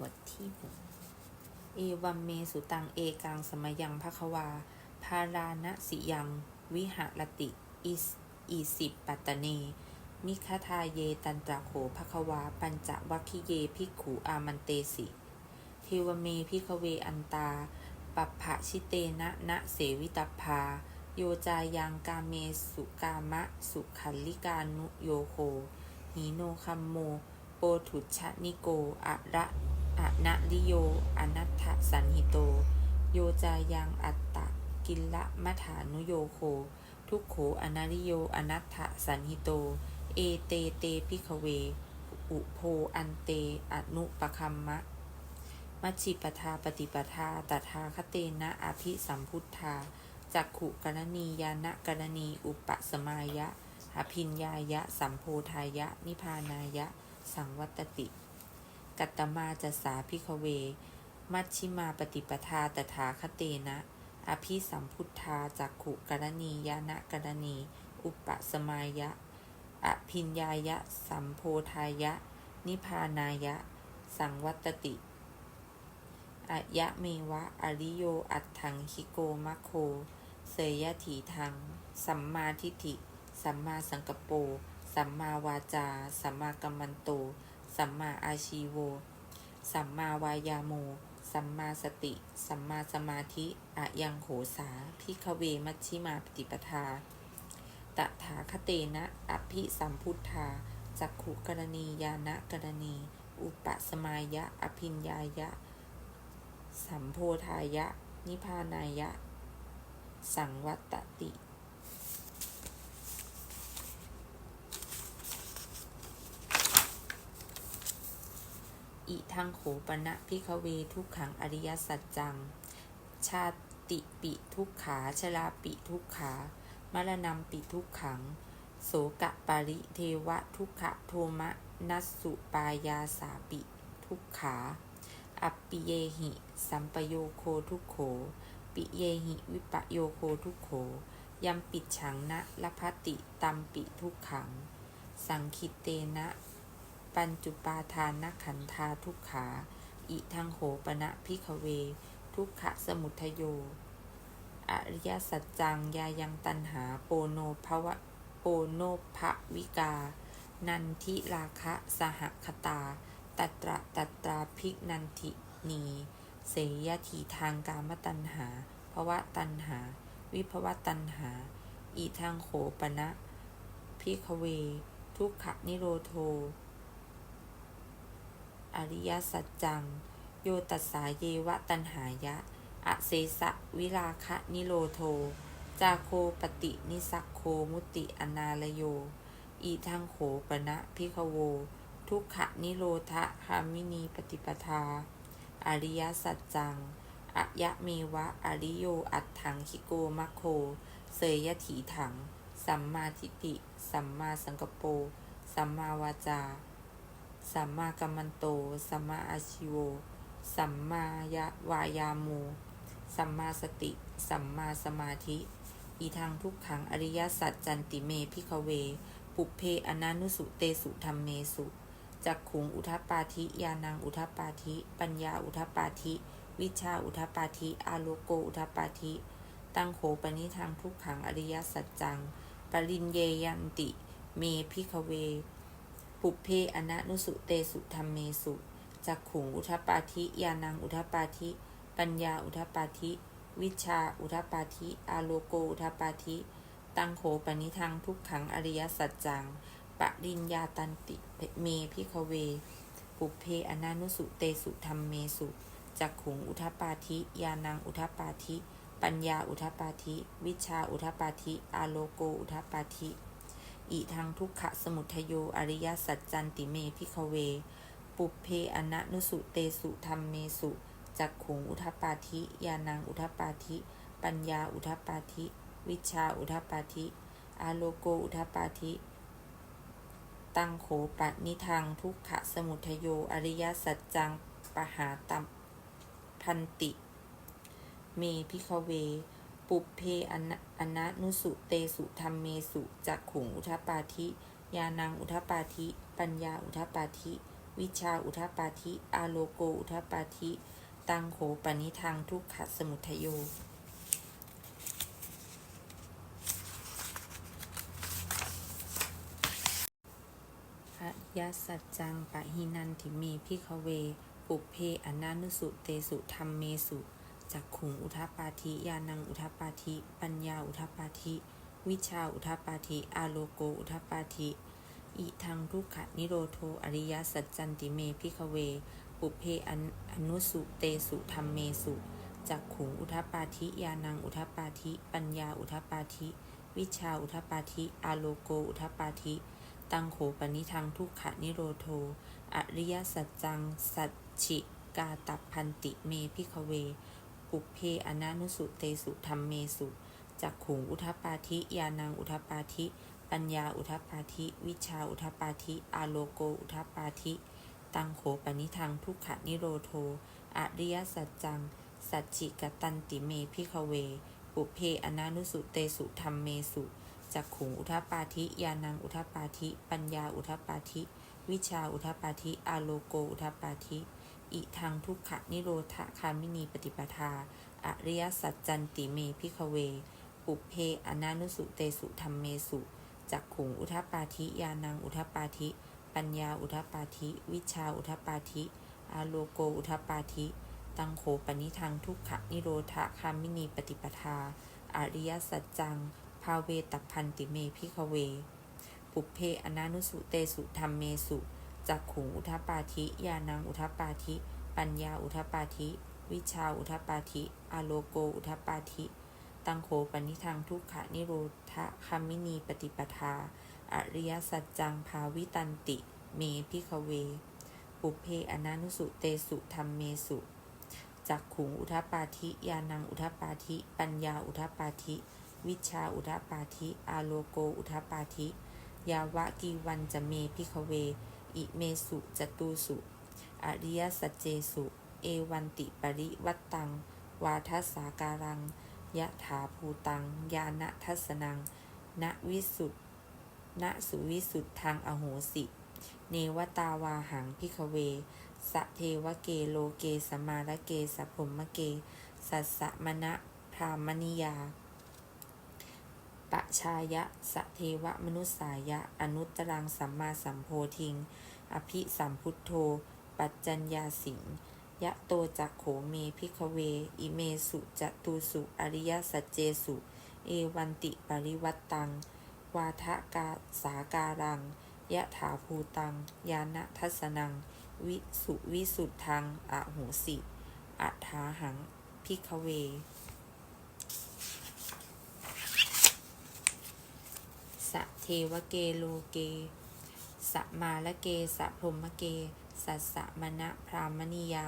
บทที่หกเอวัมเมสุตังเอกังสมยังภควา พาราณสิยัง วิหารติอิสอีสิปปัตตเน มิคทาเยตันตะโขภควา ปัญจวัคคิเยภิกขูอามันเตสิ เทวเมพิคเวอันตา ปัปภะชิเตนะนะเสวิตพาโยจายังกาเมสุกามะ สุขัลลิกานุโยโคหีโนคัมโม โปถุชะนิโกอะระ อะนะลิโย อนัตถสันหิโต โยจายังอัตตะ กิลละมัฐานุโยโค ทุกโขอนาริโย อนัตถสันหิโต เอเตเตพิขเว อุโพอันเต อนุปคัมมะ มัชิปทาปฏิปทาตถาคเตนะอภิสัมพุทธาจักขุกรณียานะกรณี อุปสมายะอภินญายะ สัมโพธายะ นิพานายะ สังวัตติ กัตตมาจัสสาพิขเว มัชชิมาปฏิปทาตถาคเตนะ อภิสัมพุทธาจักขุกรณียานะกรณี อุปสมายะ อภินญายะ สัมโพธายะ นิพานายะ สังวัตติอะยะเมวะ อริโย อัตถังคิโกมะโค เสยยถีทัง สัมมาทิฏฐิ สัมมาสังกปโปสัมมาวาจา สัมมากัมมันโต สัมมาอาชีโว สัมมาวายาโม สัมมาสติ สัมมาสมาธิอะยังโหสาพิขเวมัชชิมาปฏิปทา ตถาคเตนะอภิสัมพุทธา จักขุกรณียานะกรณี อุปสมายะ อภินญายะ สัมโพธายะ นิพานายะ สังวัตติ อิทังโขปณะพิคเวทุกขังอริยสัจจัง ชาติปิทุกขาชราปิทุกขามรณะปิทุกขัง โสกะปาริเทวะทุกขะโทมะนัสสุปายาสาปิทุกขา อัปปิเยหิ สัมปโยโคทุกโข ปิเยหิวิปโยโคทุกโข ยัมปิดฉังนะละพัตติตัมปิทุกขัง สังคิเตนะ ปัญจุปาทานขันธาทุกขา อิทังโหปณะพิขเว ทุกขะสมุทโย อริยสัจจังยายังตันหาโปโนภวะโปโนภวิกา นันทิราคะสหคตา ตัตระตัตราภิกนันทินี เสยทีทางกามตัณหาภวะตัณหา วิภวะตัณหาอีทางโขปณะพิขเว ทุกขนิโรโท อริยสัจจัง โยตัสสาเยวะตันหายะ อเสสะวิราคะนิโรโท จาโคปตินิสักโคมุติอนาลโย อีทังโขปณะพิขโว ทุกขนิโรธะคามินีปฏิปทา อริยสัจจังอะยะเมวะอริโยอัตถังคิโกมะโค เสยยถีถัง สัมมาทิฏฐิ สัมมาสังกปโปสัมมาวาจา สัมมากัมมันโต สัมมาอาชิโว สัมมายาวายาโมสัมมาสติ สัมมาสมาธิ อีทางทุกขังอริยสัจจันติเมพิขเว ปุเพอนานุสุเตสุธรรมเมสุจักขุงอุทปปาธิยานังอุทปปาธิ ปัญญาอุทปปาธิ วิชาอุทปปาธิอาโลโกอุทปปาธิ ตั้งโขปนิทางทุกขังอริยสัจจัง ปรินเยยันติ เมพิขเว ปุเพอนะนุสุเตสุธรรมเมสุจักขุงอุทปปาธิยานังอุทปปาธิ ปัญญาอุทปปาธิ วิชาอุทปปาธิอาโลโกอุทปปาธิ ตั้งโขปนิทางทุกขังอริยสัจจังปริญญาตันติเมพิขเว ปุเพอนานุสุเตสุธรรมเมสุจักขุงอุทปปาธิยานังอุทปปาธิ ปัญญาอุทปปาธิ วิชาอุทปปาธิอาโลโกอุทปาธิ อีทางทุกขะสมุทโย อริยสัจจันติเมพิขเว ปุเพอนะนุสุเตสุธรรมเมสุจักขุงอุทปปาธิยานังอุทปปาธิ ปัญญาอุทปปาธิ วิชาอุทปปาธิ อาโลโกอุทปปาธิ ตังโขปะนิทางทุกขะสมุทโย อริยสัจจังปหาตัมพันติ เมพิขเว ปุเพอนะอนะนุสุเตสุธรรมเมสุจักขุงอุทปปาธิยานังอุทปปาธิ ปัญญาอุทปปาธิ วิชาอุทปปาธิ อาโลโกอุทปปาธิ ตังโขปนิทังทุกขสมุทโย พระยะสัจจังปะหินันทิเมพิขเว ปุเพอนานุสุเตสุธรรมเมสุ จักขุงอุทปปาธิยานังอุทปปาธิ ปัญญาอุทปปาธิ วิชาอุทปปาธิอาโลโกอุทปปาธิอิทังทุกขนิโรโทอริยสัจจันติเมพิขเว ปุเพอนอนุสุเตสุธรรมเมสุจักขุงอุทปปาธิยานังอุทปปาธิ ปัญญาอุทปปาธิ วิชาอุทปปาธิอาโลโกอุทปปาธิ ตังโขปนิทังทุกขนิโรโทอริยสัจจังสัจฉิกาตับพันติเมพิขเว ปุเพอนานุสุเตสุธรรมเมสุจักขุงอุทปาธิยานังอุทปาธิ ปัญญาอุทปาธิ วิชาอุทปาธิอาโลโกอุทปาธิ ตังโขปนิทังทุกขนิโรโทอริยสัจจัง สัจฉิกตันติเมพิขเว ปุเพอนานุสุเตสุธรรมเมสุจักขุงอุทปาธิยานังอุทปาธิ ปัญญาอุทปาธิ วิชาอุทปาธิอาโลโกอุทปปาธิ อิทังทุกขะนิโรธคามินีปฏิปทา อริยสัจจันติเมพิขเว ปุเพอนานุสุเตสุธรรมเมสุจักขุงอุทปาธิยานังอุทปาธิ ปัญญาอุทปาธิ วิชาอุทปาธิอาโลโกอุทปาธิ ตังโขปนิทังทุกขะนิโรธคามินีปฏิปทา อริยสัจจัง ภาเวตพันติเมพิขเว ปุเพอนานุสุเตสุธรรมเมสุ จักขุงอุทปาธิยานังอุทปาธิ ปัญญาอุทปาธิ วิชาอุทปาธิอาโลโกอุทปาธิ ตังโขปนิทังทุกขนิโรธคามินีปฏิปทา อริยสัจจังภาวิตันติ เมพิขเว ปุเพอนานุสุเตสุธรรมเมสุจักขุงอุทปาธิยานังอุทปาธิ ปัญญาอุทปาธิ วิชาอุทปาธิอาโลโกอุทปาธิ ยาวะกีวันจะเมพิขเว อิเมสุจตุสุอริยสัจเจสุ เอวันติปริวัตตัง วาทสาการัง ยะถาภูตัง ยานะทัสนัง ณวิสุทธณสุวิสุทธังอโหสิ เนวตาวาหังพิขเว สะเทวเกโลเกสมาระเกสะพรหมเก สัสสะมณะพรามณิยา ปะชายะสะเทวมนุสสายะ อนุตตรังสัมมาสัมโพธิง อภิสัมพุทโธ ปัจจัญญาสิงยะโตจักโขเมพิขเว อิเมสุจตุสุอริยสัจเจสุ เอวันติปริวัตตัง วาทะกาสาการัง ยะถาภูตัง ยานะทัสนัง วิสุวิสุทธังอโหสิอัฐาหังพิขเว สะเทวเกโลเกสะมาละเกสะพรมเก สัสสะมณะพรามณียา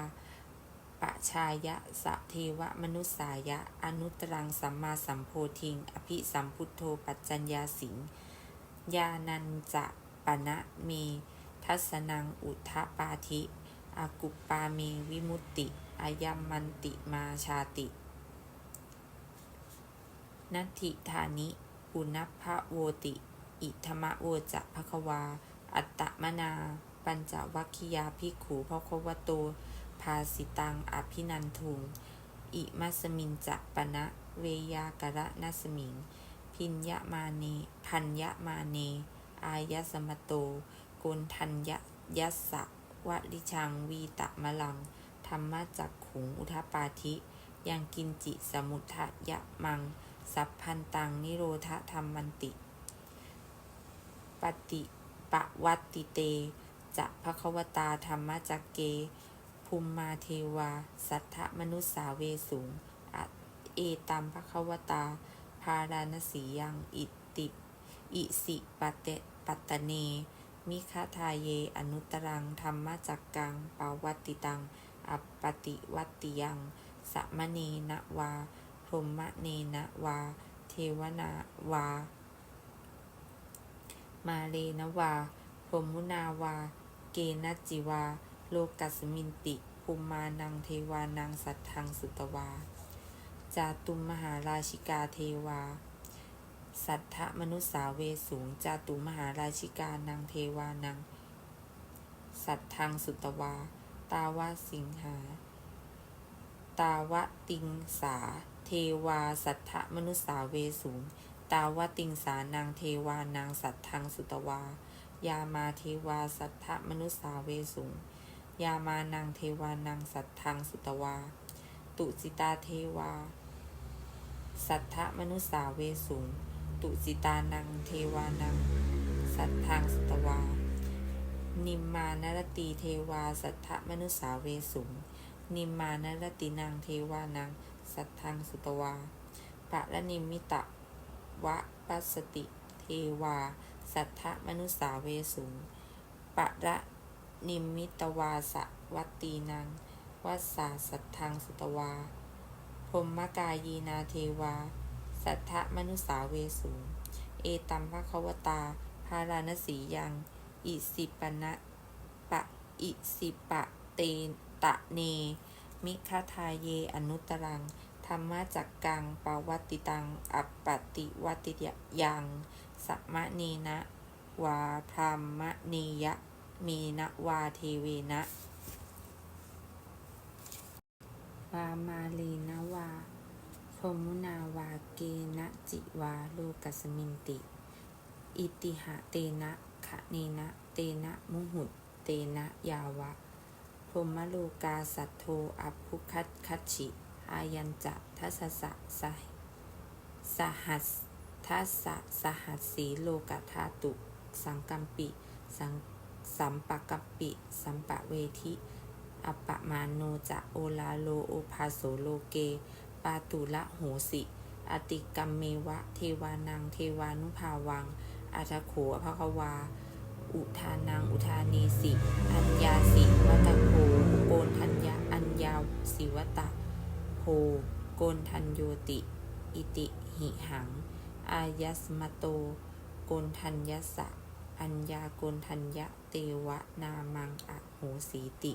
ปะชายะสะเทวมนุสายะ อนุตรังสัมมาสัมโพธิง อภิสัมพุทโธปัจจัญญาสิงยานันจะปะนะเม ทัสนังอุทะปาธิอากุปปาเมวิมุตติอายัมมันติมาชาติ นัตถิธานิ ปุณพะโวติ อิธรรมโวจะภควา อัตตมนา ปัญจวัคคียาภิกขูภควโต ภาสิตัง อภินันทุง อิมัสมินจะปะนะเวยากระนัสมิง พินยะมาเน พันยะมาเน อายสมโตโกนทัญยยัสสะวะลิชังวีตะมะลัง ธรรมะจักขุงอุทปาธิ ยังกินจิสมุทะยะมัง สัพพันตังนิโรธธรรมมันติ ปฏิปวัตติเต จะภควตาธรรมจักเก ภูมิมาเทวา สัทธมนุสสาเวสุงอเอตัมภควตา พาราณสียังอิติอิสิปะเตปัตตเน มิคาทาเย อนุตรังธรรมจักกังปาวัตติตัง อัปปติวัตติยังสะมะเนนวา พรหมเนนะวา เทวนาวา มาเลนวา พรหมุนาวา เกณจิวา โลกัสมินติ ภูมานังเทวานังสัทธังสุตวา จาตุมมหาราชิกาเทวา สัทธมนุสสาเวสูง จาตุมหาราชิกานังเทวานัง สัสัตทังสุตวา ตาวะสิงหา ตาวะติงสา เทวาสัทธมนุสาเวสูง ตาวติงสานางเทวานางสัตทังสุตวา ยามาเทวาสัทธมนุสาเวสูง ยามานังเทวานังสัทธังสุตวา ตุสิตาเทวา สัทธมนุสาเวสูง ตุสิตานังเทวานัง สัทธังสุตวา นิมมานรตีเทวาสัทธมนุสาเวสูง นิมมานรตินางเทวานัง สัทธังสุตวาปะละนิมิตะวะปัสติ เทวา สัทธมนุสาเวสูงปะระนิมิตวาสวัตตีนางวัสสาสัทธังสุตวาพรหมกายีนาเทวา สัทธมนุสาเวสูงเอตัมภควตา พาราณสียัง อิสิปนะปะอิสิปะเตตะเน มิคทาเยอนุตรัง ธรรมจักกังปวัตติตัง อัปปติวัติยังสัมมะเนะวาพรามะเนยะมีนะวาเทเวนะวามาลีนะวาพรหมุนาวาเกนะจิวาโลกัสมินติ อิติหะเตนะขะเนนะ เตนะมุหุตเตนะยาวะพรหมโลกาสัทโทอัพพุคัตคัตฉิ อายัญจะทัสสะสะสหัสทัสสะสหัสสีโลกธาตุ สังกัมปิ สังสัมปะกัปปิ สัมปะเวทิอปปะมาโนจะโอลาโลโอภาโสโลเก ปาตุละโหสิ อติกัมเมวะ เทวานัง เทวานุภาวัง อัทโขอภควา อุทานัง อุทานีสิ อัญญาสิ วัตโคอุโกนทัญญา อัญญาสิวตะ โกนทันโยติ อิติหิหัง อายัสมโต โกนทัญยสะ อัญญาโกนทัญญะเตวะนามังอโหสีติ